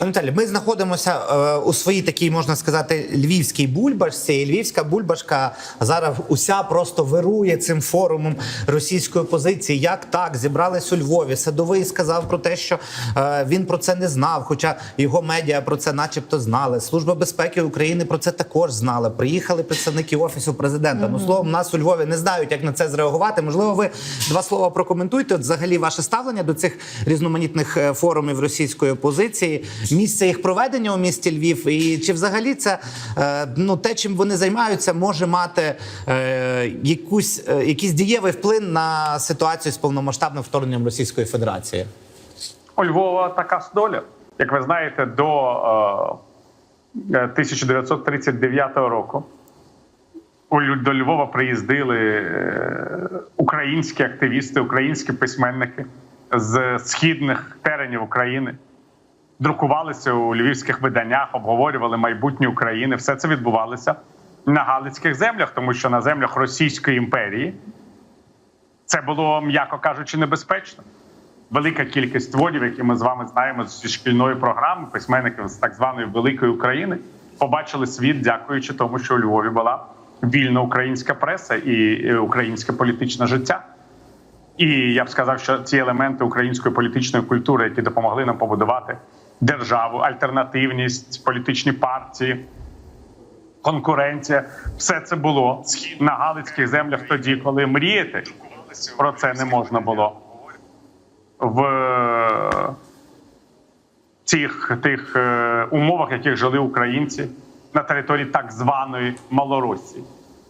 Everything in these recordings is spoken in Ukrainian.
Пане Віталій, ми знаходимося е, у своїй такій, можна сказати, львівській бульбашці. І львівська бульбашка зараз уся просто вирує цим форумом російської опозиції. Як так зібрались у Львові? Садовий сказав про те, що е, він про це не знав, хоча його медіа про це, начебто, знали. Служба безпеки України про це також знала. Приїхали представники офісу президента. Ну словом, нас у Львові не знають, як на це зреагувати. Можливо, ви два слова прокоментуйте. От взагалі ваше ставлення до цих різноманітних е, форумів російської опозиції, місце їх проведення у місті Львів, і чи взагалі це е, ну те, чим вони займаються, може мати е, якусь е, якийсь дієвий вплив на ситуацію з повномасштабним вторгненням Російської Федерації? У Львова така доля. Як ви знаєте, до е, е, 1939 року до Львова приїздили українські активісти, українські письменники з східних теренів України. Друкувалися у львівських виданнях, обговорювали майбутнє України. Все це відбувалося на Галицьких землях, тому що на землях Російської імперії це було, м'яко кажучи, небезпечно велика кількість творів, які ми з вами знаємо зі шкільної програми, письменників з так званої великої України, побачили світ, дякуючи тому, що у Львові була вільна українська преса і е, українське політичне життя. І я б сказав, що ці елементи української політичної культури, які допомогли нам побудувати державу, альтернативність, політичні партії, конкуренція, все це було на галицьких землях тоді, коли мріяти про це не можна було. В цих тих е, умовах, в яких жили українці на території так званої Малоросії.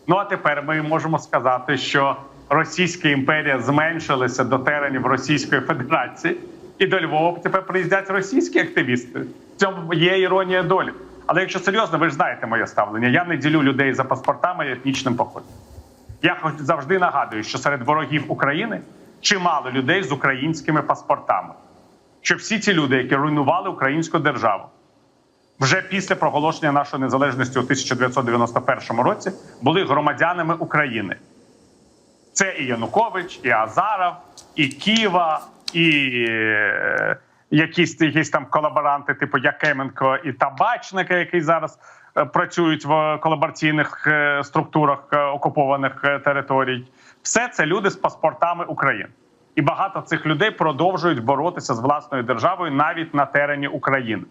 Ну а тепер ми можемо сказати, що Російська імперія зменшилася до теренів Російської Федерації, і до Львова тепер приїздять російські активісти. В цьому є іронія долі. Але якщо серйозно, ви ж знаєте моє ставлення. Я не ділю людей за паспортами і етнічним походом. Я завжди нагадую, що серед ворогів України чимало людей з українськими паспортами. Що всі ці люди, які руйнували українську державу, вже після проголошення нашої незалежності у 1991 році були громадянами України. Це і Янукович, і Азаров, і Ківа, і е, якісь, якісь там колаборанти, типу Якименко і Табачника, які зараз е, працюють в колабораційних е, структурах окупованих територій. Все це люди з паспортами України. І багато цих людей продовжують боротися з власною державою навіть на терені України.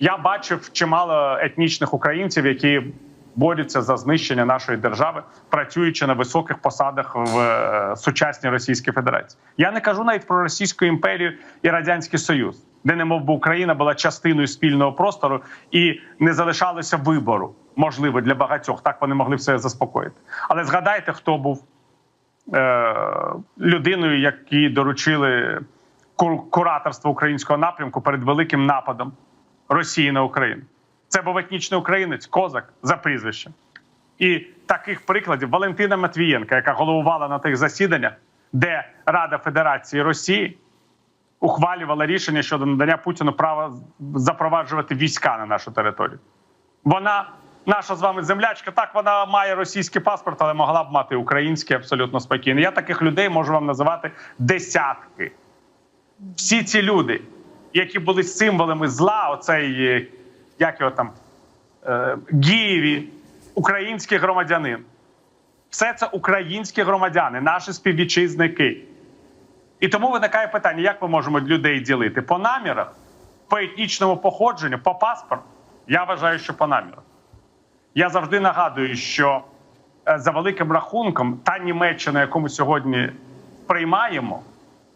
Я бачив чимало етнічних українців, які борються за знищення нашої держави, працюючи на високих посадах в е, сучасній Російській Федерації. Я не кажу навіть про Російську імперію і Радянський Союз, де немов би Україна була частиною спільного простору і не залишалося вибору, можливо, для багатьох. Так вони могли все заспокоїти. Але згадайте, хто був е, людиною, якій доручили кураторство українського напрямку перед великим нападом Росії на Україну. Це був етнічний українець, козак за прізвищем. І таких прикладів Валентина Матвієнка, яка головувала на тих засіданнях, де Рада Федерації Росії ухвалювала рішення щодо надання Путіну права запроваджувати війська на нашу територію. Вона наша з вами землячка. Так вона має російський паспорт, але могла б мати український абсолютно спокійно. Я таких людей можу вам називати десятки. Всі ці люди, які були символами зла, оцей е, як його там е, Гієві, український громадянин. Все це українські громадяни, наші співвітчизники. І тому виникає питання: як ми можемо людей ділити? По намірах, по етнічному походженню, по паспорту? Я вважаю, що по намірах. Я завжди нагадую, що е, за великим рахунком та Німеччина, яку ми сьогодні приймаємо,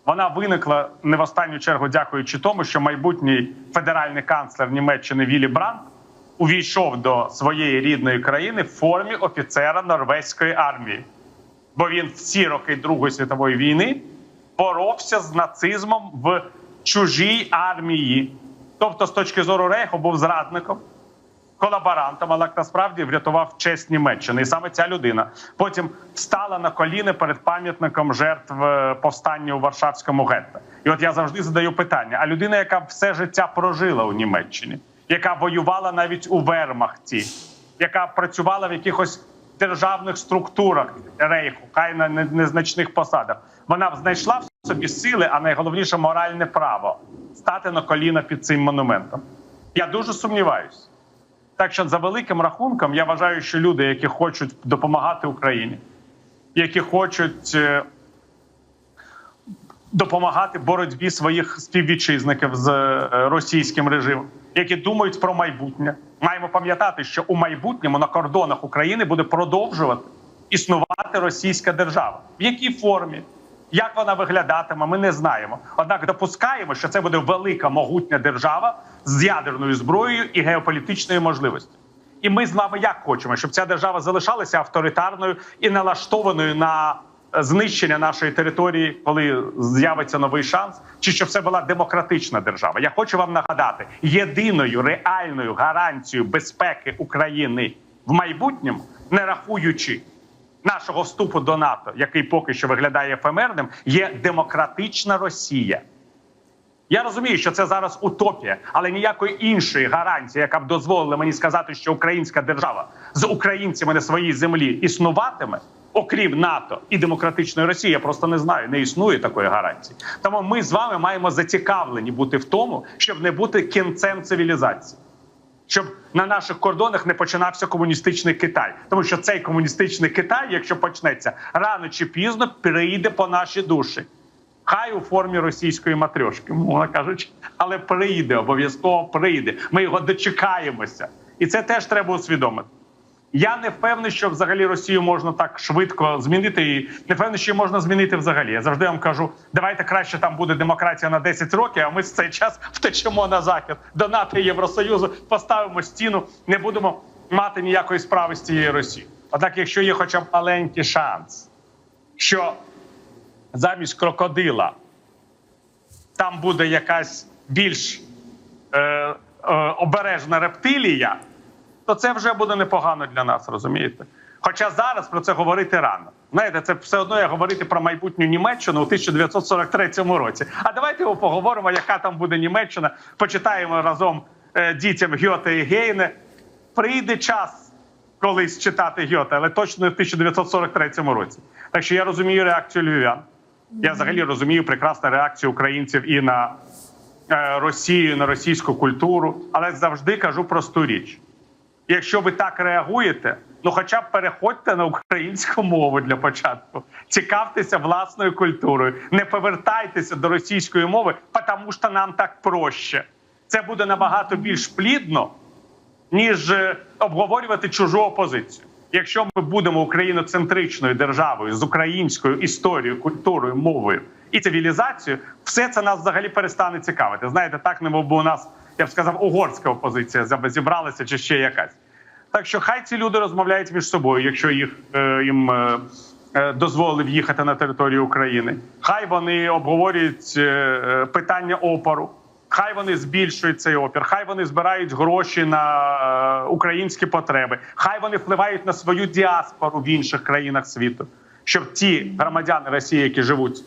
вона виникла не в останню чергу, дякуючи тому, що майбутній федеральний канцлер Німеччини Віллі Брандт увійшов до своєї рідної країни в формі офіцера норвезької армії. Бо він всі роки Другої світової війни боровся з нацизмом в чужій армії. Тобто, з точки зору Рейху, був зрадником, колаборантом, але насправді врятував честь Німеччини. І саме ця людина потім стала на коліни перед пам'ятником жертв е, повстання у Варшавському гетто. І от я завжди задаю питання: а людина, яка все життя прожила у Німеччині, яка воювала навіть у Вермахті, яка працювала в якихось державних структурах рейху, хай на незначних посадах, вона б знайшла в собі сили, а найголовніше моральне право стати на коліна під цим монументом. Я дуже сумніваюся. Так що, за великим рахунком, я вважаю, що люди, які хочуть допомагати Україні, які хочуть е, допомагати боротьбі своїх співвітчизників з е, російським режимом, які думають про майбутнє. Маємо пам'ятати, що у майбутньому на кордонах України буде продовжувати існувати російська держава. В якій формі? Як вона виглядатиме, ми не знаємо. Однак допускаємо, що це буде велика могутня держава з ядерною зброєю і геополітичною можливістю. І ми з вами як хочемо, щоб ця держава залишалася авторитарною і налаштованою на е, знищення нашої території, коли з'явиться новий шанс, чи щоб це була демократична держава. Я хочу вам нагадати, єдиною реальною гарантією безпеки України в майбутньому, не рахуючи нашого вступу до НАТО, який поки що виглядає ефемерним, є демократична Росія. Я розумію, що це зараз утопія, але ніякої іншої гарантії, яка б дозволила мені сказати, що українська держава з українцями на своїй землі існуватиме, окрім НАТО і демократичної Росії, я просто не знаю. Не існує такої гарантії. Тому ми з вами маємо зацікавлені бути в тому, щоб не бути кінцем цивілізації. Щоб на наших кордонах не починався комуністичний Китай, тому що цей комуністичний Китай, якщо почнеться рано чи пізно, прийде по наші душі. Хай у формі російської матрьошки, мовно кажучи, але прийде, обов'язково прийде. Ми його дочекаємося, і це теж треба усвідомити. Я не впевнений, що взагалі Росію можна так швидко змінити, і не впевнений, що її можна змінити взагалі. Я завжди вам кажу: давайте краще там буде демократія на 10 років, а ми в цей час втечемо на захід до НАТО Євросоюзу, поставимо стіну, не будемо мати ніякої справи з цією Росією. Однак, якщо є хоча б маленький шанс, що замість крокодила там буде якась більш е, е, обережна рептилія, то це вже буде непогано для нас, розумієте? Хоча зараз про це говорити рано. Знаєте, це все одно як говорити про майбутню Німеччину у 1943 році. А давайте поговоримо, яка там буде Німеччина. Почитаємо разом е, дітям Гьоте і Гейне. Прийде час колись читати Гьоте, але точно в 1943 році. Так що я розумію реакцію львів'ян. Я взагалі розумію прекрасну реакцію українців і на е, Росію, і на російську культуру, але завжди кажу просту річ. Якщо ви так реагуєте, ну хоча б переходьте на українську мову для початку, цікавтеся власною культурою, не повертайтеся до російської мови, тому що нам так проще. Це буде набагато більш плідно, ніж е, обговорювати чужу опозицію. Якщо ми будемо україноцентричною державою з українською історією, культурою, мовою і цивілізацією, все це нас взагалі перестане цікавити. Знаєте, так не би у нас, я б сказав, угорська опозиція зібралася чи ще якась. Так що хай ці люди розмовляють між собою, якщо їх е, їм е, е, дозволив їхати на територію України. Хай вони обговорюють е, е, питання опору. Хай вони збільшують цей опір, хай вони збирають гроші на е, українські потреби, хай вони впливають на свою діаспору в інших країнах світу, щоб ті громадяни Росії, які живуть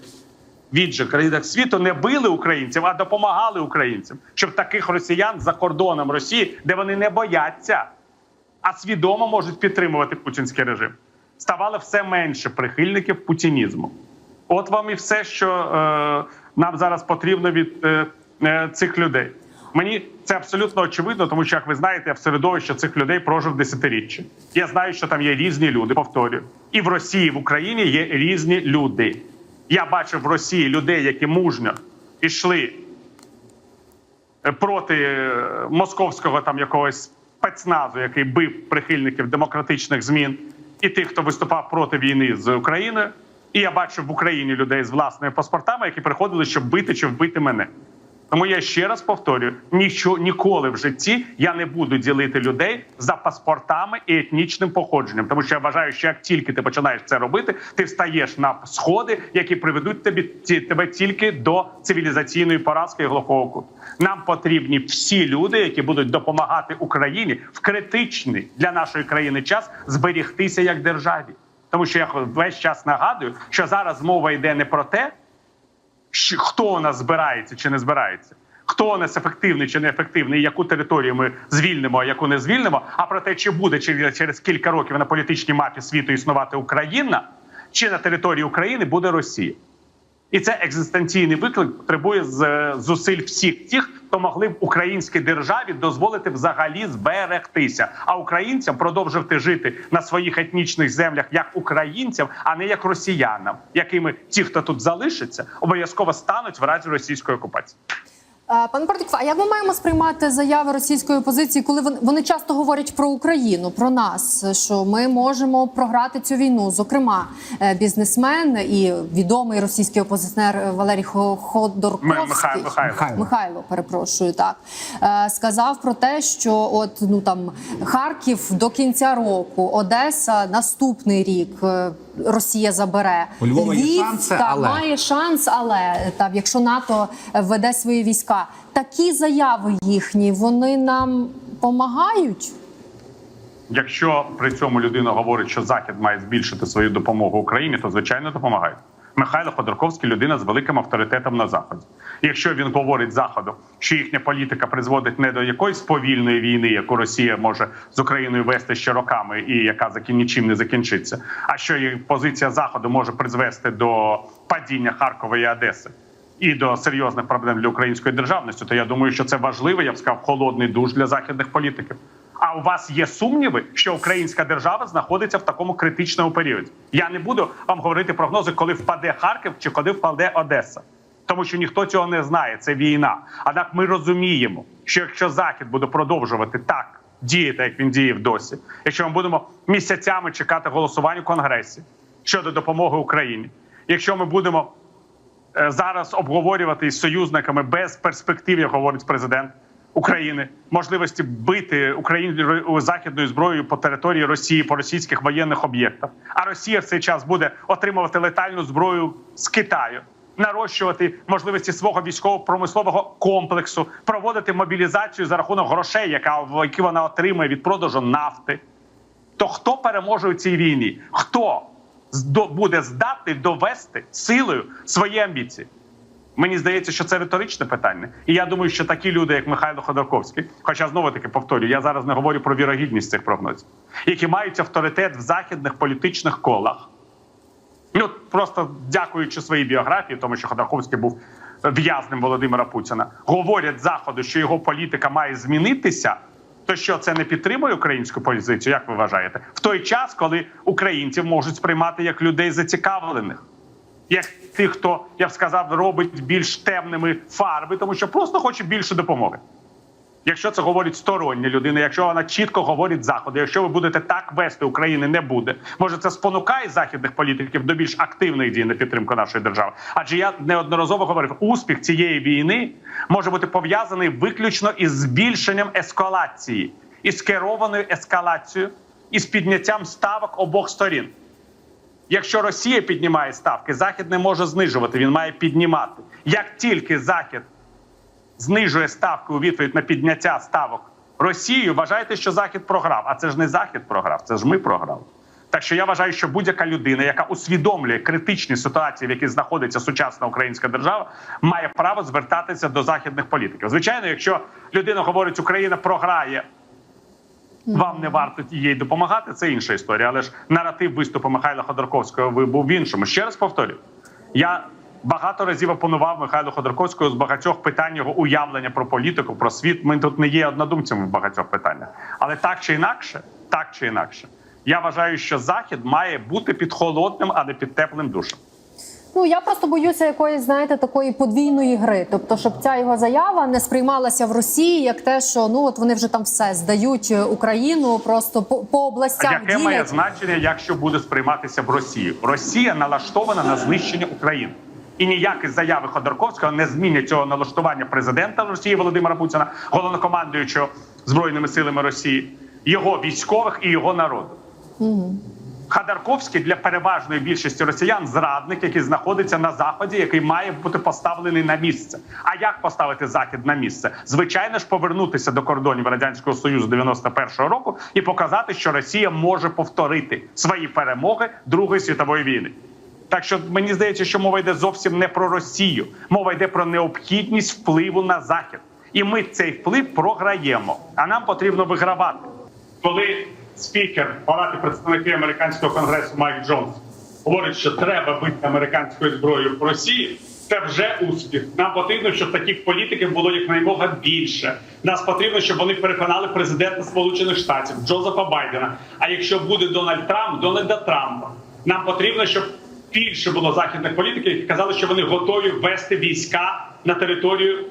в інших країнах світу, не били українців, а допомагали українцям, щоб таких росіян за кордоном Росії, де вони не бояться, а свідомо можуть підтримувати путінський режим, ставало все менше прихильників путінізму. От вам і все, що е, нам зараз потрібно від е, цих людей. Мені це абсолютно очевидно, тому що, як ви знаєте, я в середовищі цих людей прожив десятиріччя. Я знаю, що там є різні люди. Повторюю, і в Росії, і в Україні є різні люди. Я бачив в Росії людей, які мужньо йшли е, проти е, московського там якогось спецназу, який бив прихильників демократичних змін, і тих, хто виступав проти війни з Україною. І я бачив в Україні людей з власними паспортами, які приходили, щоб бити чи вбити мене. Тому я ще раз повторюю: нічого ніколи в житті я не буду ділити людей за паспортами і етнічним походженням. Тому що я вважаю, що як тільки ти починаєш це робити, ти встаєш на сходи, які приведуть тобі ті- тебе тільки до цивілізаційної поразки і глухого. Нам потрібні всі люди, які будуть допомагати Україні в критичний для нашої країни час зберігтися як державі. Тому що я весь час нагадую, що зараз мова йде не про те, хто у нас збирається чи не збирається, хто у нас ефективний чи неефективний, яку територію ми звільнимо, а яку не звільнимо, а про те, чи буде через, через кілька років на політичній мапі світу існувати Україна, чи на території України буде Росія. І це екзистенційний виклик потребує з- зусиль всіх тих, хто могли б українській державі дозволити взагалі зберегтися, а українцям продовжувати жити на своїх етнічних землях як українцям, а не як росіянам, якими ті, хто тут залишиться, обов'язково стануть в разі російської окупації. Е, Пане Портиков, а як ми маємо сприймати заяви російської опозиції, коли вони, вони часто говорять про Україну, про нас, що ми можемо програти цю війну? Зокрема, е, бізнесмен і відомий російський опозиціонер Валерій Хо- Ходорковський Михайло- Михайло. Михайло. Михайло, перепрошую, так е, сказав про те, що от ну там Харків до кінця року, Одеса наступний рік. Росія забере У Львова є Львів, шанси, та, але- має шанс, але там, якщо НАТО веде свої війська, такі заяви їхні вони нам допомагають. Якщо при цьому людина говорить, що Захід має збільшити свою допомогу Україні, то звичайно допомагає. Михайло Ходорковський людина з великим авторитетом на заході. Якщо він говорить заходу, що їхня політика призводить не до якоїсь повільної війни, яку Росія може з Україною вести ще роками, і яка закі- нічим не закінчиться, а що її позиція заходу може призвести до падіння Харкова і Одеси. І до серйозних проблем для української державності, то я думаю, що це важливий, я б сказав, холодний душ для західних політиків. А у вас є сумніви, що українська держава знаходиться в такому критичному періоді? Я не буду вам говорити прогнози, коли впаде Харків чи коли впаде Одеса, тому що ніхто цього не знає. Це війна. Однак ми розуміємо, що якщо Захід буде продовжувати так діяти, як він діє досі, якщо ми будемо місяцями чекати голосування в Конгресі щодо допомоги Україні, якщо ми будемо е, зараз обговорювати із союзниками без перспектив, як говорить президент України, можливості бити Україну західною зброєю по території Росії по російських воєнних об'єктах. А Росія в цей час буде отримувати летальну зброю з Китаю. Нарощувати можливості свого військово-промислового комплексу, проводити мобілізацію за рахунок грошей, яка які вона отримує від продажу нафти. То хто переможе у цій війні? Хто буде здатний довести силою свої амбіції? Мені здається, що це риторичне питання. І я думаю, що такі люди, як Михайло Ходорковський, хоча знову таки повторюю, я зараз не говорю про вірогідність цих прогнозів, які мають авторитет в західних політичних колах. Ну просто дякуючи своїй біографії, тому що Ходорковський був в'язнем Володимира Путіна, говорять заходу, що його політика має змінитися. То що це не підтримує українську позицію? Як ви вважаєте? В той час, коли українців можуть сприймати як людей зацікавлених, як тих, хто я б сказав, робить більш темними фарби, тому що просто хоче більше допомоги. Якщо це говорить стороння людина, якщо вона чітко говорить заходу, якщо ви будете так вести, України не буде. Може, це спонукає західних політиків до більш активних дій на підтримку нашої держави. Адже я неодноразово говорив, успіх цієї війни може бути пов'язаний виключно із збільшенням ескалації, із керованою ескалацією, із підняттям ставок обох сторін. Якщо Росія піднімає ставки, Захід не може знижувати, він має піднімати. Як тільки Захід знижує ставки у відповідь на підняття ставок Росією, вважайте, що Захід програв. А це ж не Захід програв, це ж ми програли. Так що я вважаю, що будь-яка людина, яка усвідомлює критичні ситуації, в яких знаходиться сучасна українська держава, має право звертатися до західних політиків. Звичайно, якщо людина говорить, Україна програє. Вам не варто їй допомагати, це інша історія. Але ж наратив виступу Михайла Ходорковського був в іншому. Ще раз повторю, я багато разів опонував Михайлу Ходорковського з багатьох питань його уявлення про політику, про світ. Ми тут не є однодумцями в багатьох питаннях. Але так чи інакше, так чи інакше, я вважаю, що захід має бути під холодним, а не під теплим душем. Ну я просто боюся якоїсь, знаєте, такої подвійної гри. Тобто, щоб ця його заява не сприймалася в Росії як те, що ну от вони вже там все здають е, Україну просто по, по областях. Яке має значення, якщо буде сприйматися в Росії? Росія налаштована на знищення України. І ніякі заяви Ходорковського не змінять цього налаштування президента Росії Володимира Путіна, головнокомандуючого збройними силами Росії, його військових і його народу. Ходорковський для переважної більшості росіян зрадник, який знаходиться на заході, який має бути поставлений на місце. А як поставити захід на місце? Звичайно ж, повернутися до кордонів радянського союзу 91-го року і показати, що Росія може повторити свої перемоги Другої світової війни. Так що мені здається, що мова йде зовсім не про Росію, мова йде про необхідність впливу на захід, і ми цей вплив програємо. А нам потрібно вигравати. Коли спікер Палати представників американського конгресу Майк Джонс говорить, що треба бити американською зброєю в Росії. Це вже успіх. Нам потрібно, щоб таких політиків було якнаймога більше. Нас потрібно, щоб вони переконали президента Сполучених Штатів Джозефа Байдена. А якщо буде Дональд Трамп, Дональда Трампа. Нам потрібно, щоб більше було західних політиків, які казали, що вони готові ввести війська на територію,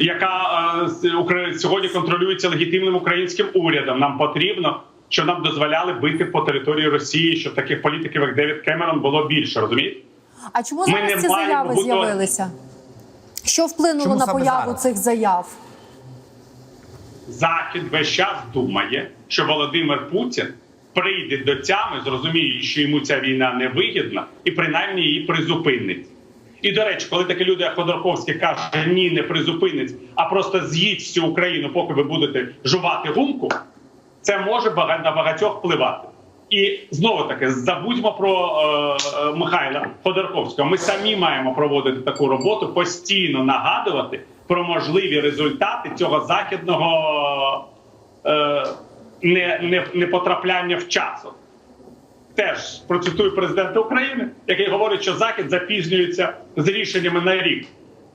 яка е, Укра- сьогодні контролюється легітимним українським урядом. Нам потрібно, щоб нам дозволяли бити по території Росії, щоб таких політиків, як Девід Кемерон, було більше. Розумієте? А чому Ми зараз не ці заяви бути- з'явилися? Що вплинуло Чому на появу зараз? цих заяв? Захід весь час думає, що Володимир Путін прийде до тями, зрозуміє, що йому ця війна не вигідна, і принаймні її призупинить. І до речі, коли такі люди, як Ходорковський, кажуть, ні, не призупинить, а просто з'їдь всю Україну, поки ви будете жувати гумку, це може на багатьох впливати. І знову таки забудьмо про е, е, Михайла Ходорковського. Ми самі маємо проводити таку роботу, постійно нагадувати про можливі результати цього західного е, не, не, непотрапляння в часу. Теж процитую президента України, який говорить, що Захід запізнюється з рішеннями на рік.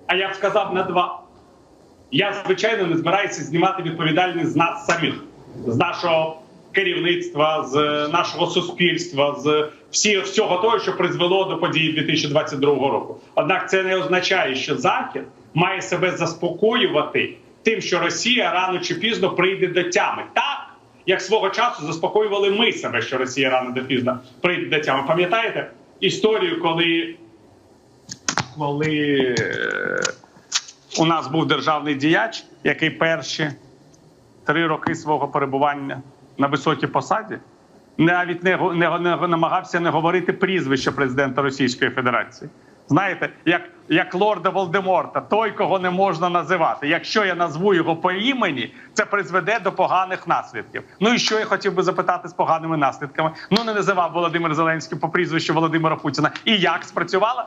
А я б сказав на два. Я звичайно не збираюся знімати відповідальність з нас самих, з нашого керівництва, з нашого суспільства, з всього того, що призвело до подій 2022 року. Однак це не означає, що Захід має себе заспокоювати тим, що Росія рано чи пізно прийде до тями. Так, як свого часу заспокоювали ми себе, що Росія рано чи пізно прийде до тями. Пам'ятаєте історію, коли, коли е, у нас був державний діяч, який перші три роки свого перебування на високій посаді навіть не, не, не намагався не говорити прізвище президента Російської Федерації. Знаєте, як, як лорда Волдеморта, той, кого не можна називати. Якщо я назву його по імені, це призведе до поганих наслідків. Ну і що я хотів би запитати з поганими наслідками? Ну не називав Володимир Зеленський по прізвищу Володимира Путіна. І як спрацювало?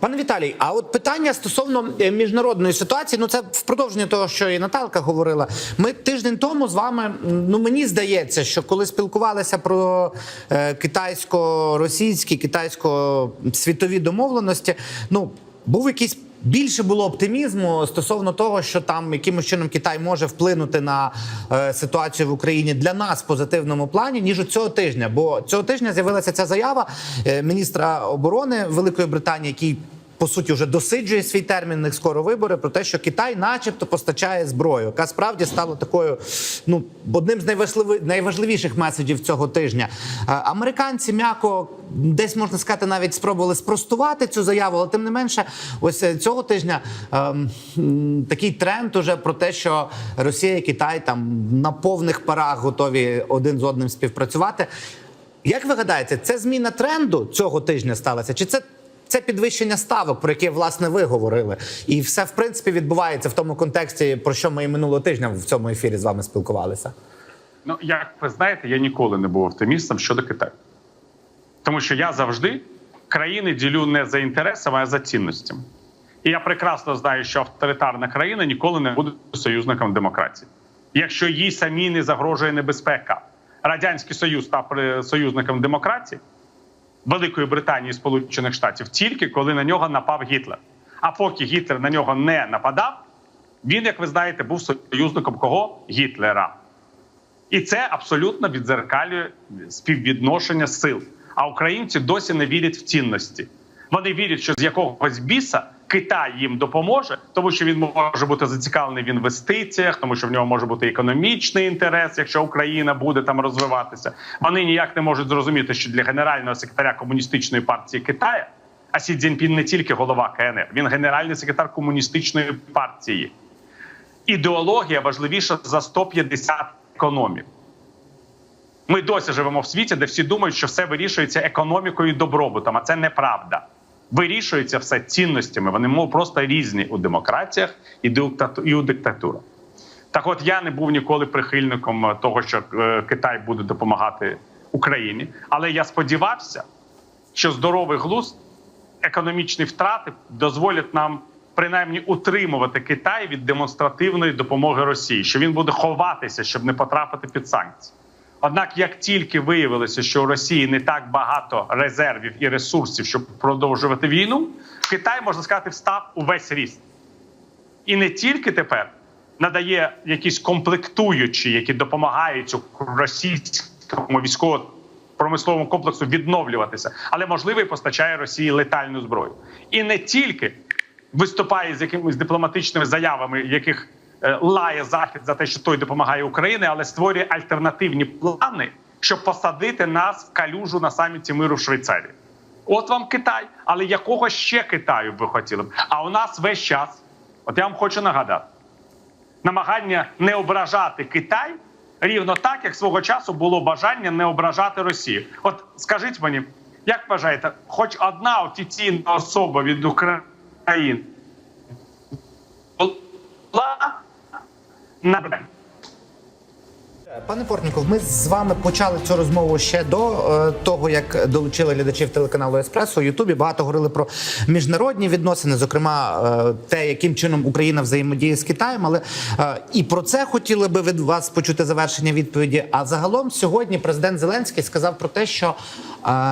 Пане Віталій, а от питання стосовно е, міжнародної ситуації, ну це в продовження того, що і Наталка говорила. Ми тиждень тому з вами, ну мені здається, що коли спілкувалися про е, китайсько-російські, китайсько-світові домовленості, ну був якийсь. Більше було оптимізму стосовно того, що там якимось чином Китай може вплинути на е, ситуацію в Україні для нас в позитивному плані, ніж у цього тижня. Бо цього тижня з'явилася ця заява е, міністра оборони Великої Британії, який по суті вже досиджує свій термін, них скоро вибори про те, що Китай, начебто, постачає зброю, яка справді стала такою, ну одним з найважливіших меседжів цього тижня. Американці м'яко десь можна сказати, навіть спробували спростувати цю заяву, але тим не менше, ось е, цього тижня ем, такий тренд уже про те, що Росія і Китай там на повних парах готові один з одним співпрацювати. Як ви гадаєте, це зміна тренду цього тижня сталася? Чи це, це підвищення ставок, про яке власне ви говорили? І все в принципі відбувається в тому контексті, про що ми і минулого тижня в цьому ефірі з вами спілкувалися? Ну, як ви знаєте, я ніколи не був оптимістом щодо Китаю. Тому що я завжди країни ділю не за інтересами, а за цінностями. І я прекрасно знаю, що авторитарна країна ніколи не буде союзником демократії. Якщо їй самій не загрожує небезпека, Радянський Союз став союзником демократії Великої Британії і Сполучених Штатів тільки коли на нього напав Гітлер. А поки Гітлер на нього не нападав, він, як ви знаєте, був союзником кого? Гітлера. І це абсолютно відзеркалює співвідношення сил. А українці досі не вірять в цінності. Вони вірять, що з якогось біса Китай їм допоможе, тому що він може бути зацікавлений в інвестиціях, тому що в нього може бути економічний інтерес, якщо Україна буде там розвиватися. Вони ніяк не можуть зрозуміти, що для генерального секретаря комуністичної партії Китаю, а Сі Цзіньпін не тільки голова КНР, він генеральний секретар комуністичної партії. Ідеологія важливіша за 150 економік. Ми досі живемо в світі, де всі думають, що все вирішується економікою і добробутом, а це неправда. Вирішується все цінностями. Вони мов просто різні у демократіях і і у диктатурах. Так, от я не був ніколи прихильником е, того, що е, Китай буде допомагати Україні, але я сподівався, що здоровий глузд, економічні втрати дозволять нам принаймні утримувати Китай від демонстративної допомоги Росії, що він буде ховатися, щоб не потрапити під санкції. Однак, як тільки виявилося, що у Росії не так багато резервів і ресурсів, щоб продовжувати війну, Китай можна сказати встав увесь ріст. І не тільки тепер надає якісь комплектуючі, які допомагають російському військово-промисловому комплексу відновлюватися, але можливо і постачає Росії летальну зброю. І не тільки виступає з якимись дипломатичними заявами, яких лає захід за те, що той допомагає Україні, але створює альтернативні плани, щоб посадити нас в калюжу на саміті миру в Швейцарії. От вам Китай, але якого ще Китаю б ви хотіли б? А у нас весь час, от я вам хочу нагадати, намагання не ображати Китай рівно так, як свого часу було бажання не ображати Росію. От скажіть мені, як вважаєте, хоч одна офіційна особа від України була на Пане Портніков, ми з вами почали цю розмову ще до е, того, як долучили глядачів телеканалу Еспресо у Ютубі. Багато говорили про міжнародні відносини, зокрема е, те, яким чином Україна взаємодіє з Китаєм. Але е, і про це хотіли би від вас почути завершення відповіді. А загалом сьогодні президент Зеленський сказав про те, що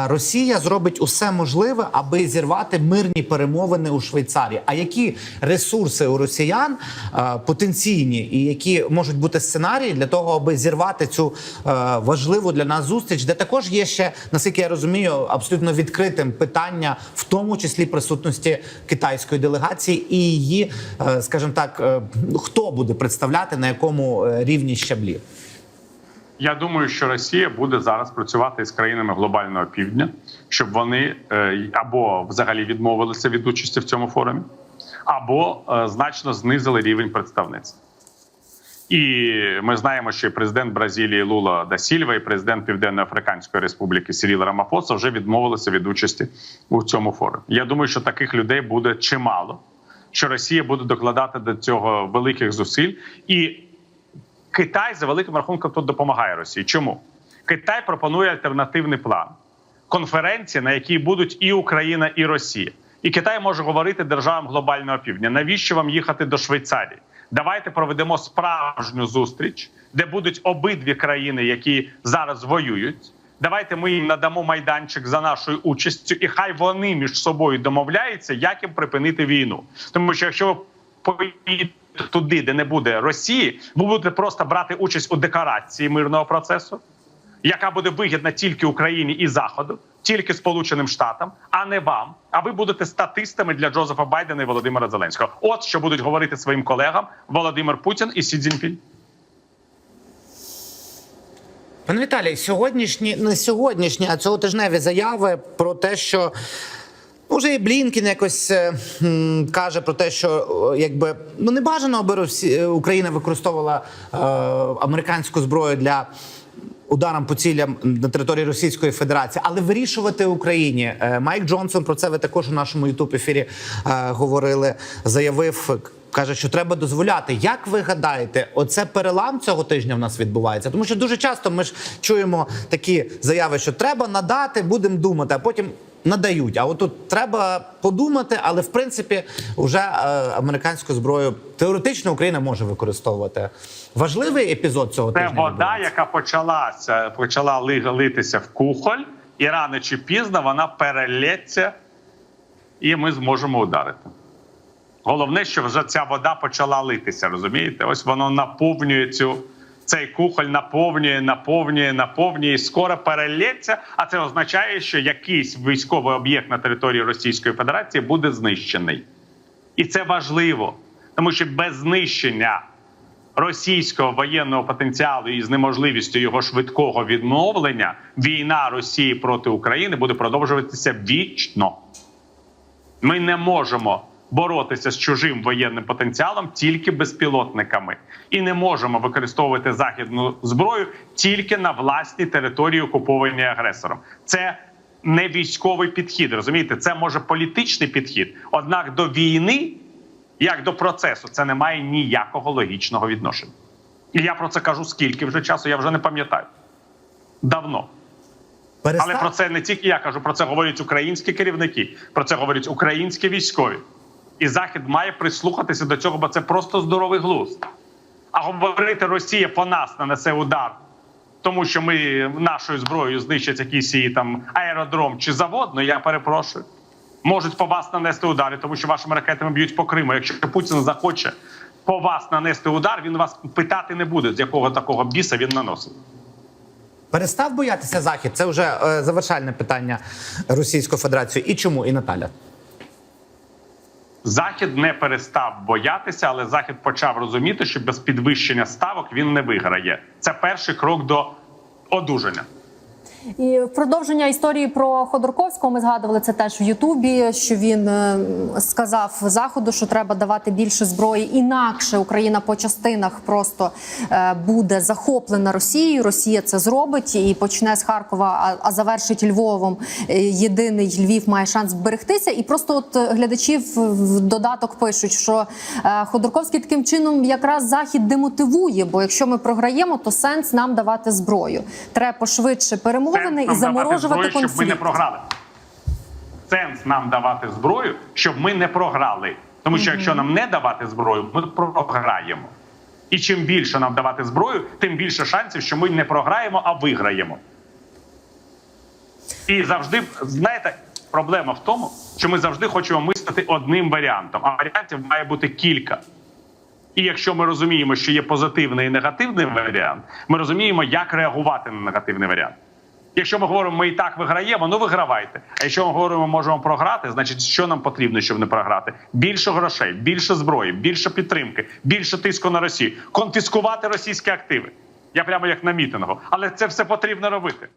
Росія зробить усе можливе, аби зірвати мирні перемовини у Швейцарії. А які ресурси у росіян е, потенційні і які можуть бути сценарії для того, аби зірвати цю е, важливу для нас зустріч, де також є ще, наскільки я розумію, абсолютно відкритим питання, в тому числі присутності китайської делегації і її, е, скажімо так, хто буде представляти на якому рівні щаблі. Я думаю, що Росія буде зараз працювати з країнами глобального півдня, щоб вони е, або взагалі відмовилися від участі в цьому форумі, або е, значно знизили рівень представництва. І ми знаємо, що президент Бразилії Лула да Сільва і президент Південно-Африканської Республіки Сіріл Рамафоса вже відмовилися від участі у цьому форумі. Я думаю, що таких людей буде чимало, що Росія буде докладати до цього великих зусиль і Китай за великим рахунком тут допомагає Росії. Чому Китай пропонує альтернативний план конференції, на якій будуть і Україна, і Росія, і Китай може говорити державам глобального півдня. Навіщо вам їхати до Швейцарії? Давайте проведемо справжню зустріч, де будуть обидві країни, які зараз воюють. Давайте ми їм надамо майданчик за нашою участю, і хай вони між собою домовляються, як їм припинити війну. Тому що якщо ви поїдете туди, де не буде Росії, ви будете просто брати участь у декорації мирного процесу, яка буде вигідна тільки Україні і Заходу, тільки Сполученим Штатам, а не вам. А ви будете статистами для Джозефа Байдена і Володимира Зеленського. От що будуть говорити своїм колегам Володимир Путін і Сі Цзіньпінь. Пане Віталій, сьогоднішні не сьогоднішні, а цьоготижневі заяви про те, що вже і Блінкін якось е, м, каже про те, що е, якби ну не бажано, аби е, Україна використовувала е, американську зброю для. Ударом по цілям на території Російської Федерації, але вирішувати Україні. Е, Майк Джонсон про це ви також у нашому ютуб ефірі е, говорили. Заявив, каже, що треба дозволяти. Як ви гадаєте, оце перелам цього тижня в нас відбувається? Тому що дуже часто ми ж чуємо такі заяви, що треба надати, будемо думати, а потім надають. А от тут треба подумати, але в принципі вже е, американську зброю теоретично Україна може використовувати. Важливий епізод цього Це тижня. вода, відбувається. яка почалася, почала ли- литися в кухоль, і рано чи пізно вона перелється, і ми зможемо ударити. Головне, що вже ця вода почала литися, розумієте? Ось воно наповнює цю. Цей кухоль наповнює, наповнює, наповнює і скоро перелється. А це означає, що якийсь військовий об'єкт на території Російської Федерації буде знищений. І це важливо, тому що без знищення російського воєнного потенціалу і з неможливістю його швидкого відновлення війна Росії проти України буде продовжуватися вічно. Ми не можемо боротися з чужим воєнним потенціалом тільки безпілотниками, і не можемо використовувати західну зброю тільки на власній території, окупованій агресором. Це не військовий підхід, розумієте? Це може політичний підхід. Однак до війни, як до процесу, це не має ніякого логічного відношення. І я про це кажу скільки вже часу, я вже не пам'ятаю. Давно. Перестав- Але про це не тільки я кажу, про це говорять українські керівники, про це говорять українські військові. І Захід має прислухатися до цього, бо це просто здоровий глузд. А говорити Росія по нас нанесе удар, тому що ми нашою зброєю знищать якийсь її там аеродром чи завод. Ну я перепрошую. Можуть по вас нанести удари, тому що вашими ракетами б'ють по Криму. Якщо Путін захоче по вас нанести удар, він вас питати не буде, з якого такого біса він наносить. Перестав боятися Захід? Це вже е, завершальне питання Російської Федерації. І чому? І Наталя. Захід не перестав боятися, але Захід почав розуміти, що без підвищення ставок він не виграє. Це перший крок до одужання. І продовження історії про Ходорковського ми згадували це теж в Ютубі. Що він е, сказав заходу, що треба давати більше зброї, інакше Україна по частинах просто е, буде захоплена Росією. Росія це зробить і почне з Харкова, а, завершить Львовом. Е, Єдиний Львів має шанс зберегтися. І просто от е, глядачі в додаток пишуть, що Ходорковський таким чином якраз захід демотивує. Бо якщо ми програємо, то сенс нам давати зброю. Треба пошвидше перемовини Сенс і заморожувати зброю, щоб ми не програли. Сенс нам давати зброю, щоб ми не програли. Тому що якщо нам не давати зброю, ми програємо. І чим більше нам давати зброю, тим більше шансів, що ми не програємо, а виграємо. І завжди, знаєте, проблема в тому, що ми завжди хочемо мислити одним варіантом, а варіантів має бути кілька. І якщо ми розуміємо, що є позитивний і негативний варіант, ми розуміємо, як реагувати на негативний варіант. Якщо ми говоримо, ми і так виграємо, ну вигравайте. А якщо ми говоримо, можемо програти, значить, що нам потрібно, щоб не програти? Більше грошей, більше зброї, більше підтримки, більше тиску на Росію, конфіскувати російські активи. Я прямо як на мітингу. Але це все потрібно робити.